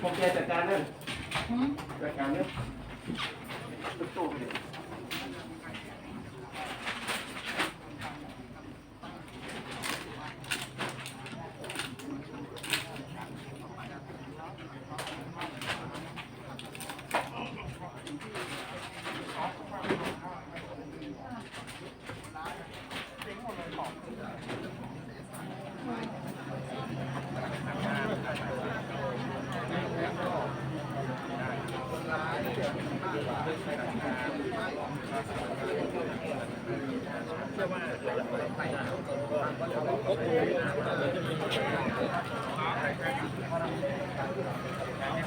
พวกแกจัดการเรื่องหืมจัดการเรื่องตุ๊ ช่ว่าเราไปต่างก็จะต้องพบดูนะครับ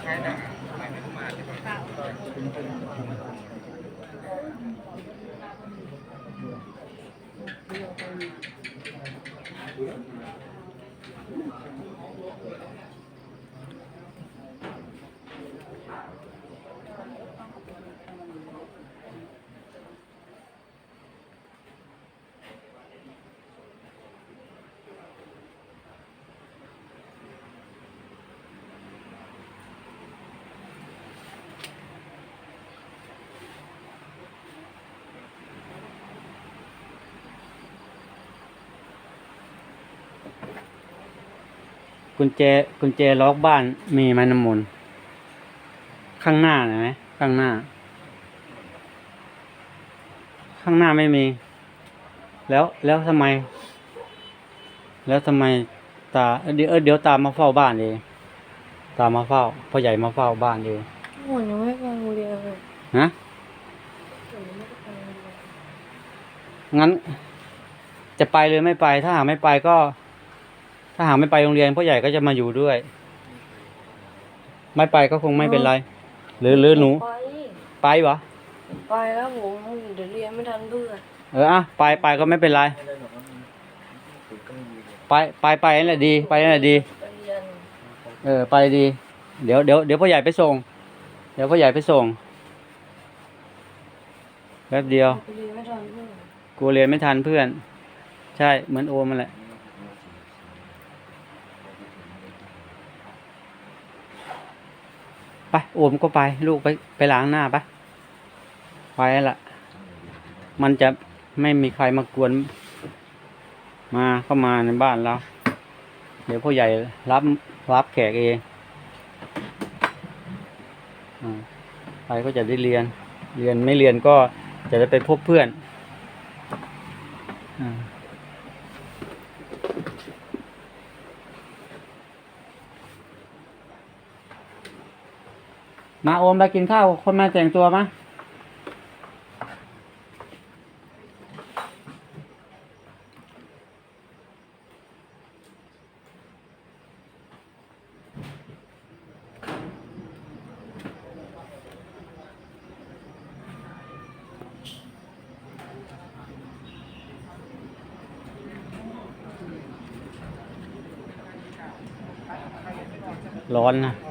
แค่ไหนแค่ไหนไม่ต้องมาที่ไหน กตุ๊กเนี่ยกุญแจกุญแจล็อกบ้านมีไหมน้ำมนต์ข้างหน้าเห็นไหมข้างหน้า ข้างหน้าไม่มี แล้วแล้วทำไม แล้วทำไมตาเดี๋ยวเออเดี๋ยวตามมาเฝ้าบ้านเองตามมาเฝ้าพ่อใหญ่มาเฝ้าบ้านเองโอ้ยยังไม่ไปโรงเรียนเลยฮะยังไม่ได้ไปโรงเรียนงั้น จะไปหรือไม่ไปถ้าหากไม่ไปก็ ถ้าหากไม่ไปโรงเรียนพ่อใหญ่ก็จะมาอยู่ด้วย ไม่ไปก็คงไม่เป็นไร หรือหรือหนู ไปไปวะไปแล้วผมเดี๋ยวเรียนไม่ทันเพื่อนเอออะไปไปก็ไม่เป็นไรไปไปไปนั่นแหละดีไปนั่นแหละดี ไปเรียนเออไปดี เดี๋ยวเดี๋ยวเดี๋ยวพ่อใหญ่ไปส่ง เดี๋ยวพ่อใหญ่ไปส่งแป๊บเดียวไปเรียนไม่ทันเพื่อนกลัวเรียนไม่ทันเพื่อน ใช่เหมือนโอมมันแหละ ไปโอมก็ไป ลูกไปไปล้างหน้าไปไปแล้ละมันจะไม่มีใครมากวน มาเข้ามาในบ้านเรา เดี๋ยวพ่อใหญ่รับรับแขกเองอไปก็จะได้เรียน เรียนไม่เรียนก็จะได้ไปพบเพื่อนอา มาโอมไปกินข้าวคนมาแต่งตัวมาร้อนนะ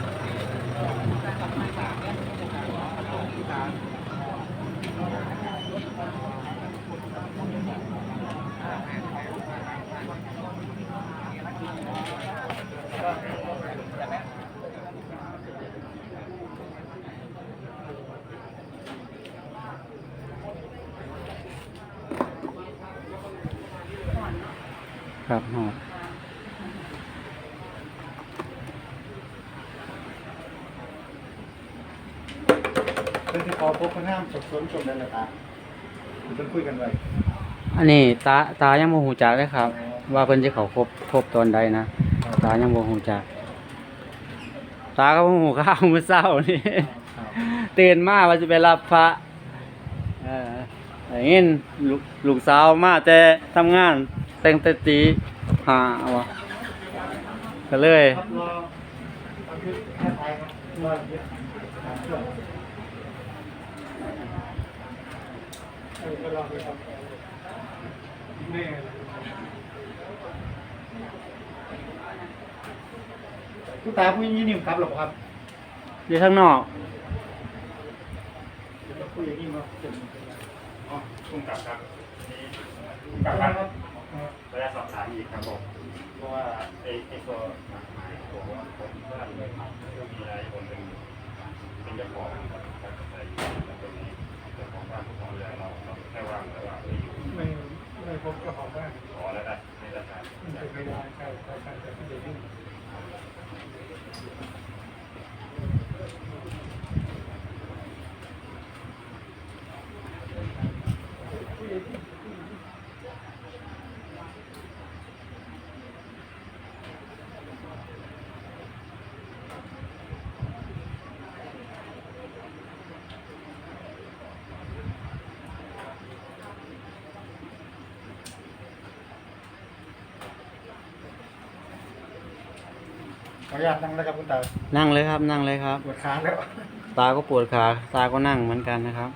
งที่พอพบข้างหน้าสดสนชมได้เลยครับเพิ่นคุยกันไว้อันนี้ตาตายังโมหูจักเลยครับ ว่าเพิ่นจะเขาครบครบตอนใดนะตายังโมหูจักตาก็โมหูข้าวเมื่อเช้านี่ครับตื่นมาว่าจะไปรับพระเอออย่างนี้ลูกลูกสาวมาแต่ทำงาน แต่งแต่ตีหาวะก็เลยครับรอคือแค่ท้ายครับว่าเยอะหาเครื่องเออก็ลองดูครับนี่คุณตาพูดอย่างนี้นี่ครับหรอครับอยู่ข้างนอกพูดอย่างนี้มาเจ็บอ๋อคุณกลับครับนี่คุณกลับครับ ครับผมเพราะว่าไอ้ไอ้ตัวหมายหมายบอกว่าคนบ้านเลยก็มีอะไรคนเป็นเป็นเจ้าของครับใส่ตรงนี้เจ้าของบ้านของเรือเราเราแค่วางแล้ววาไม่อยู่ไม่ไม่พบเจ้าของบ้านขอแล้วได้ในราคาไม่ไม่ได้ใช่ใช่ใช่ที่เด็กนี่ ขออนุญาตนั่งแล้วครับคุณตานั่งเลยครับนั่งเลยครับ ปวดขาแล้ว ตาก็ปวดขา ตาก็นั่งเหมือนกันนะครับ